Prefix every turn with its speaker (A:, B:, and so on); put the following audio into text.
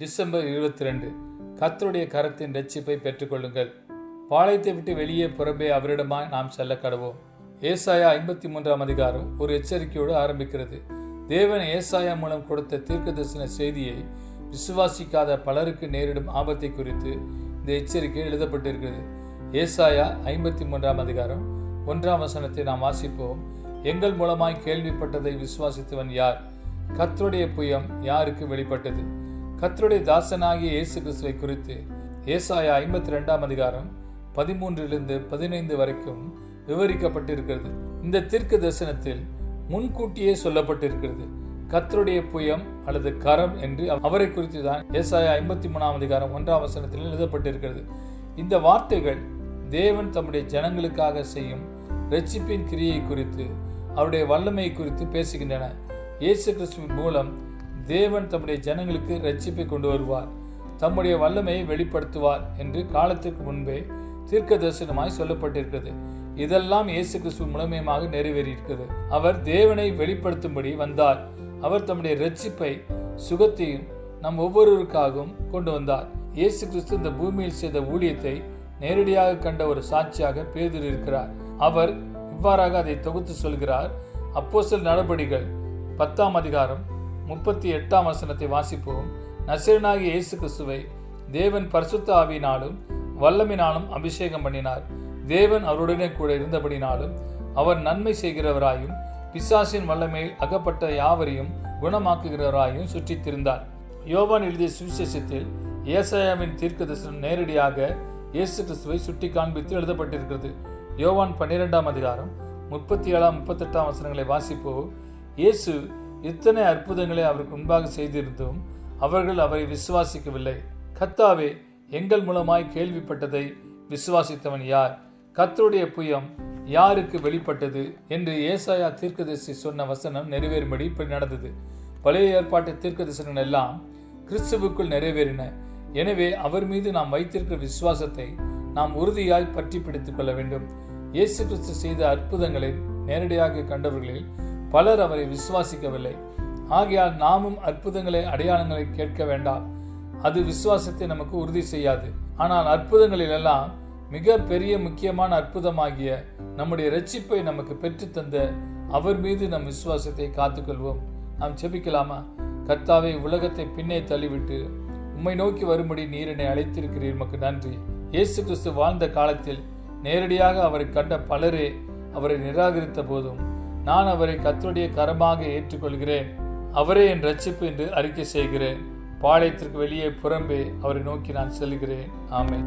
A: December இருபத்தி ரெண்டு கத்தருடைய கரத்தின் ரட்சிப்பை பெற்றுக்கொள்ளுங்கள். பாளையத்தை விட்டு வெளியே புறம்பே அவரிடமாய் நாம் செல்ல கடவோம் ஏசாயா ஐம்பத்தி மூன்றாம் அதிகாரம் ஒரு எச்சரிக்கையோடு ஆரம்பிக்கிறது. தேவன் ஏசாயா மூலம் கொடுத்த தீர்க்க தரிசன செய்தியை விசுவாசிக்காத பலருக்கு நேரிடும் ஆபத்தை குறித்து இந்த எச்சரிக்கை எழுதப்பட்டிருக்கிறது. ஏசாயா ஐம்பத்தி மூன்றாம் அதிகாரம் ஒன்றாம் வசனத்தை நாம் வாசிப்போம். எங்கள் மூலமாய் கேள்விப்பட்டதை விசுவாசித்தவன் யார்? கத்தருடைய புயம் யாருக்கு வெளிப்பட்டது? கத்தருடைய தாசனாகிய இயேசு கிறிஸ்துவை குறித்து ஏசாயா ஐம்பத்தி ரெண்டாம் அதிகாரம் பதிமூன்றிலிருந்து பதினைந்து வரைக்கும் விவரிக்கப்பட்டிருக்கிறது. இந்த தீர்க்க தரிசனத்தில் முன்கூட்டியே சொல்லப்பட்டிருக்கிறது. கத்தருடைய புயம் அல்லது கரம் என்று அவரை குறித்து தான் ஏசாயா ஐம்பத்தி மூணாம் அதிகாரம் ஒன்றாம் வசனத்தில் எழுதப்பட்டிருக்கிறது. இந்த வார்த்தைகள் தேவன் தம்முடைய ஜனங்களுக்காக செய்யும் ரட்சிப்பின் கிரியை குறித்து அவருடைய வல்லமை குறித்து பேசுகின்றன. இயேசு கிறிஸ்துவின் மூலம் தேவன் தம்முடைய ஜனங்களுக்கு ரட்சிப்பை கொண்டு வருவார். தம்முடைய வல்லமையை வெளிப்படுத்துவார் என்று காலத்திற்கு முன்பே தீர்க்க தரிசனமாய் சொல்லப்பட்டிருக்கிறது. இதெல்லாம் இயேசு கிறிஸ்து முழுமையமாக நிறைவேறியிருக்கிறது. அவர் தேவனை வெளிப்படுத்தும்படி வந்தார். அவர் தம்முடைய ரட்சிப்பை சுகத்தையும் நம் ஒவ்வொருவருக்காகவும் கொண்டு வந்தார். இயேசு கிறிஸ்து இந்த பூமியில் செய்த ஊழியத்தை நேரடியாக கண்ட ஒரு சாட்சியாக பேதர் இருக்கிறார். அவர் இவ்வாறாக அதை தொகுத்து சொல்கிறார். அப்போசல் நடபடிகள் பத்தாம் அதிகாரம் முப்பத்தி எட்டாம் வசனத்தை வாசிப்போம். நசிரனாகிய இயேசு கிறிஸ்துவை தேவன் பரிசுத்த ஆவியினாலும் வல்லமினாலும் அபிஷேகம் பண்ணினார். தேவன் அவருடனே கூட இருந்தபடினாலும் அவர் நன்மை செய்கிறவராயும் பிசாசின் வல்லமையில் அகப்பட்ட யாவரையும் குணமாக்குகிறவராயும் சுற்றித்திருந்தார். யோவான் எழுதிய சுவிசேஷத்தில் ஏசாயாவின் தீர்க்க தரிசனம் நேரடியாக இயேசு கிறிஸ்துவை சுட்டி காண்பித்து எழுதப்பட்டிருக்கிறது. யோவான் பன்னிரெண்டாம் அதிகாரம் முப்பத்தி ஏழாம் முப்பத்தெட்டாம் வசனங்களை வாசிப்போ இயேசு இத்தனை அற்புதங்களை அவருக்கு முன்பாக செய்திருந்தும் அவர்கள் அவரை விசுவாசிக்கவில்லை. கத்தாவே எங்கள் மூலமாய் கேள்விப்பட்டதை விசுவாசித்தவன் யார்? கத்தருடைய புயம் யாருக்கு வெளிப்பட்டது? என்று ஏசாயா தீர்க்கதரிசி சொன்ன வசனம் நிறைவேறும்படி இப்படி நடந்தது. பழைய ஏற்பாட்டு தீர்க்கதரிசனங்கள் எல்லாம் கிறிஸ்துவுக்குள் நிறைவேறின. எனவே அவர் மீது நாம் வைத்திருக்கிற விசுவாசத்தை நாம் உறுதியாய் பற்றி பிடித்துக் கொள்ள வேண்டும். இயேசு கிறிஸ்து செய்த அற்புதங்களை நேரடியாக கண்டவர்களில் பலர் அவரை விசுவாசிக்கவில்லை. ஆகையால் நாமும் அற்புதங்களை அடையாளங்களை கேட்க வேண்டாம். அது விசுவாசத்தை நமக்கு உறுதி செய்யாது. ஆனால் அற்புதங்களிலெல்லாம் மிக பெரிய முக்கியமான அற்புதமாகிய நம்முடைய ரட்சிப்பை நமக்கு பெற்றுத்தந்த அவர் மீது நம் விசுவாசத்தை காத்துக்கொள்வோம். நாம் செபிக்கலாமா கர்த்தாவை உலகத்தை பின்னே தள்ளிவிட்டு உம்மை நோக்கி வரும்படி நீர் என்னை அழைத்திருக்கிறீர். உமக்கு நன்றி. இயேசு கிறிஸ்து வாழ்ந்த காலத்தில் நேரடியாக அவரை கண்ட பலரே அவரை நிராகரித்த போதும் நான் அவரை கத்தருடைய கரமாக ஏற்றுக்கொள்கிறேன். அவரே என் ரட்சிப்பு என்று அறிக்கை செய்கிறேன். பாளையத்திற்கு வெளியே புறம்பே அவரை நோக்கி நான் செல்கிறேன். ஆமை